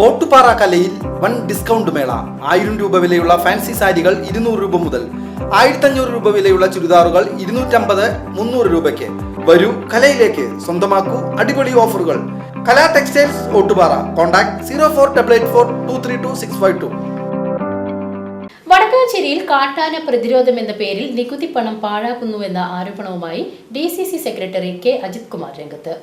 ഓട്ടുപാറ കലയിൽ one discount മേള. ആയിരം രൂപ വിലയുള്ള ഫാൻസി സാരികൾ ഇരുന്നൂറ് രൂപ മുതൽ ആയിരത്തഞ്ഞൂറ് രൂപ വിലയുള്ള ചുരിദാറുകൾ ഇരുന്നൂറ്റമ്പത് മുന്നൂറ് രൂപയ്ക്ക്. വരൂ കലയിലേക്ക്. സ്വന്തമാക്കൂ അടിപൊളി ഓഫറുകൾ. Kala textiles Ottupara. Contact zero four double eight four two three two six five two. വടക്കാഞ്ചേരിയിൽ കാട്ടാന പ്രതിരോധം എന്ന പേരിൽ നികുതി പണം പാഴാക്കുന്നുവെന്ന ആരോപണവുമായി D C C secretary K Ajith Kumar രംഗത്ത്.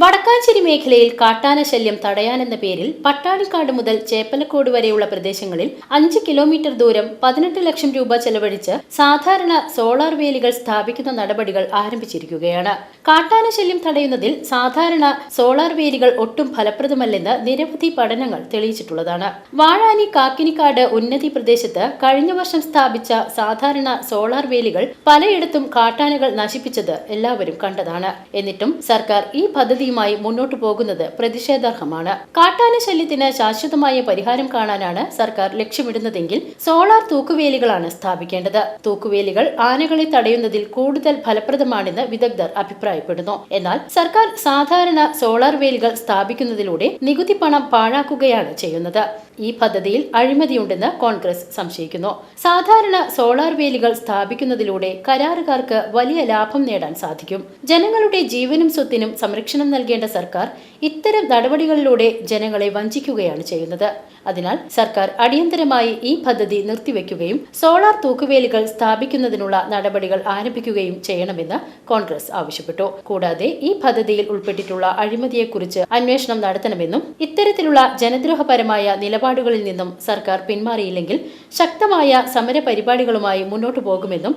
വടക്കാഞ്ചേരി മേഖലയിൽ കാട്ടാന ശല്യം തടയാനെന്ന പേരിൽ പട്ടാളിക്കാട് മുതൽ ചേപ്പലക്കോട് വരെയുള്ള പ്രദേശങ്ങളിൽ അഞ്ച് കിലോമീറ്റർ ദൂരം പതിനെട്ട് ലക്ഷം രൂപ ചെലവഴിച്ച് സാധാരണ സോളാർ വേലികൾ സ്ഥാപിക്കുന്ന നടപടികൾ ആരംഭിച്ചിരിക്കുകയാണ്. കാട്ടാന ശല്യം തടയുന്നതിൽ സാധാരണ സോളാർ വേലികൾ ഒട്ടും ഫലപ്രദമല്ലെന്ന് നിരവധി പഠനങ്ങൾ തെളിയിച്ചിട്ടുള്ളതാണ്. വാഴാനി കാക്കിനിക്കാട് ഉന്നതി പ്രദേശത്ത് കഴിഞ്ഞ വർഷം സ്ഥാപിച്ച സാധാരണ സോളാർ വേലികൾ പലയിടത്തും കാട്ടാനകൾ നശിപ്പിച്ചത് എല്ലാവരും കണ്ടതാണ്. എന്നിട്ടും സർക്കാർ ഈ പദ്ധതിയുമായി മുന്നോട്ടു പോകുന്നത് പ്രതിഷേധാർഹമാണ്. കാട്ടാന ശല്യത്തിന് ശാശ്വതമായ പരിഹാരം കാണാനാണ് സർക്കാർ ലക്ഷ്യമിടുന്നതെങ്കിൽ സോളാർ തൂക്കുവേലികളാണ് സ്ഥാപിക്കേണ്ടത്. തൂക്കുവേലികൾ ആനകളെ തടയുന്നതിൽ കൂടുതൽ ഫലപ്രദമാണെന്ന് വിദഗ്ധർ അഭിപ്രായപ്പെടുന്നു. എന്നാൽ സർക്കാർ സാധാരണ സോളാർ വേലികൾ സ്ഥാപിക്കുന്നതിലൂടെ നികുതി പണം പാഴാക്കുകയാണ് ചെയ്യുന്നത്. ഈ പദ്ധതിയിൽ അഴിമതിയുണ്ടെന്ന് കോൺഗ്രസ് സംശയിക്കുന്നു. സാധാരണ സോളാർ വേലികൾ സ്ഥാപിക്കുന്നതിലൂടെ കരാറുകാർക്ക് വലിയ ലാഭം നേടാൻ സാധിക്കും. ജനങ്ങളുടെ ജീവനും സ്വത്തിനും സംരക്ഷണം നൽകേണ്ട സർക്കാർ ഇത്തരം നടപടികളിലൂടെ ജനങ്ങളെ വഞ്ചിക്കുകയാണ് ചെയ്യുന്നത്. അതിനാൽ സർക്കാർ അടിയന്തരമായി ഈ പദ്ധതി നിർത്തിവെക്കുകയും സോളാർ തൂക്കുവേലികൾ സ്ഥാപിക്കുന്നതിനുള്ള നടപടികൾ ആരംഭിക്കുകയും ചെയ്യണമെന്ന് കോൺഗ്രസ് ആവശ്യപ്പെട്ടു. കൂടാതെ ഈ പദ്ധതിയിൽ ഉൾപ്പെട്ടിട്ടുള്ള അഴിമതിയെക്കുറിച്ച് അന്വേഷണം നടത്തണമെന്നും ഇത്തരത്തിലുള്ള ജനദ്രോഹപരമായ നിലപാടുകളിൽ നിന്നും സർക്കാർ പിന്മാറിയില്ലെങ്കിൽ ശക്തമായ സമരപരിപാടികളുമായി മുന്നോട്ടു പോകുമെന്നും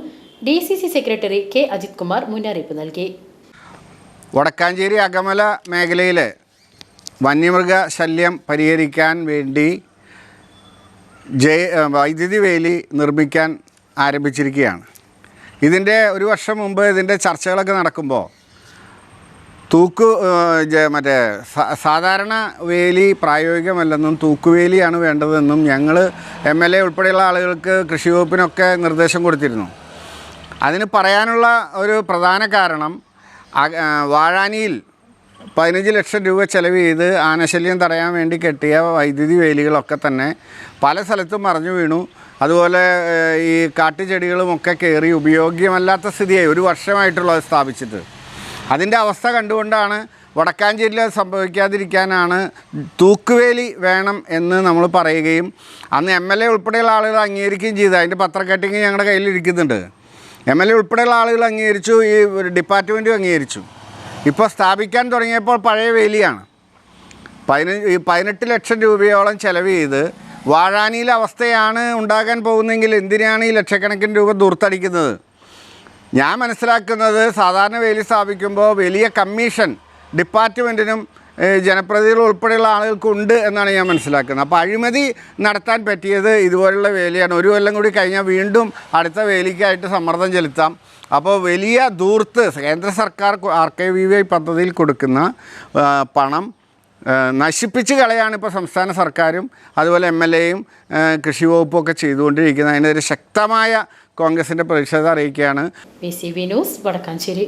D C C secretary K Ajith Kumar മുന്നറിയിപ്പ് നൽകി. വടക്കാഞ്ചേരി അകമല മേഖലയിൽ വന്യമൃഗ ശല്യം പരിഹരിക്കാൻ വേണ്ടി ജയ വൈദ്യുതി വേലി നിർമ്മിക്കാൻ ആരംഭിച്ചിരിക്കുകയാണ്. ഇതിന്റെ ഒരു വർഷം മുമ്പ് ഇതിന്റെ ചർച്ചകളൊക്കെ നടക്കുമ്പോൾ തൂക്ക് മറ്റേ സാധാരണ വേലി പ്രായോഗികമല്ലെന്നും തൂക്കുവേലിയാണ് വേണ്ടതെന്നും ഞങ്ങൾ എം എൽ എ ഉൾപ്പെടെയുള്ള ആളുകൾക്ക് കൃഷി വകുപ്പിനൊക്കെ നിർദ്ദേശം കൊടുത്തിരുന്നു. അതിന് പറയാനുള്ള ഒരു പ്രധാന കാരണം വാഴാനിയിൽ പതിനഞ്ച് ലക്ഷം രൂപ ചെലവ് ചെയ്ത് ആനശല്യം തടയാൻ വേണ്ടി കെട്ടിയ വൈദ്യുതി വേലികളൊക്കെ തന്നെ പല സ്ഥലത്തും മറിഞ്ഞു വീണു. അതുപോലെ ഈ കാട്ടുചെടികളുമൊക്കെ കയറി ഉപയോഗ്യമല്ലാത്ത സ്ഥിതിയായി ഒരു വർഷമായിട്ടുള്ളത് സ്ഥാപിച്ചിട്ട്. അതിന്റെ അവസ്ഥ കണ്ടുകൊണ്ടാണ് വടക്കാഞ്ചേരിയിൽ സംഭവിക്കാതിരിക്കാനാണ് തൂക്കുവേലി വേണം എന്ന് നമ്മൾ പറയുകയും അന്ന് എം എൽ എ ഉൾപ്പെടെയുള്ള ആളുകൾ അംഗീകരിക്കുകയും ചെയ്തു. അതിന്റെ പത്രക്കട്ടിങ് ഞങ്ങളുടെ കയ്യിലിരിക്കുന്നുണ്ട് എം എൽ എ ഉൾപ്പെടെയുള്ള ആളുകൾ അംഗീകരിച്ചു ഈ ഡിപ്പാർട്ട്മെന്റും അംഗീകരിച്ചു. ഇപ്പോൾ സ്ഥാപിക്കാൻ തുടങ്ങിയപ്പോൾ പഴയ വേലിയാണ്. പതിനഞ്ച് പതിനെട്ട് ലക്ഷം രൂപയോളം ചെലവ് ചെയ്ത് വാഴാനിയിലെ അവസ്ഥയാണ് ഉണ്ടാകാൻ പോകുന്നതെങ്കിൽ എന്തിനാണ് ഈ ലക്ഷക്കണക്കിന് രൂപ ദൂർത്തടിക്കുന്നത്? ഞാൻ മനസ്സിലാക്കുന്നത് സാധാരണ വേലി സ്ഥാപിക്കുമ്പോൾ വലിയ കമ്മീഷൻ ഡിപ്പാർട്ട്മെന്റിനും ജനപ്രതിനിധികൾ ഉൾപ്പെടെയുള്ള ആളുകൾക്കുണ്ട് എന്നാണ് ഞാൻ മനസ്സിലാക്കുന്നത്. അപ്പോൾ അഴിമതി നടത്താൻ പറ്റിയത് ഇതുപോലുള്ള വേലിയാണ്. ഒരു കൊല്ലം കൂടി കഴിഞ്ഞാൽ വീണ്ടും അടുത്ത വേലിക്കായിട്ട് സമ്മർദ്ദം ചെലുത്താം. അപ്പോൾ വലിയ ദൂർത്ത് കേന്ദ്ര സർക്കാർ ആർ കെ വി വൈ പദ്ധതിയിൽ കൊടുക്കുന്ന പണം നശിപ്പിച്ച് കളയാണ് ഇപ്പോൾ സംസ്ഥാന സർക്കാരും അതുപോലെ എം എൽ എയും കൃഷി വകുപ്പും ഒക്കെ ചെയ്തുകൊണ്ടിരിക്കുന്നത്. അതിനെതിരെ ശക്തമായ കോൺഗ്രസിന്റെ പ്രതിഷേധം അറിയിക്കുകയാണ്. News Vadakkanchery.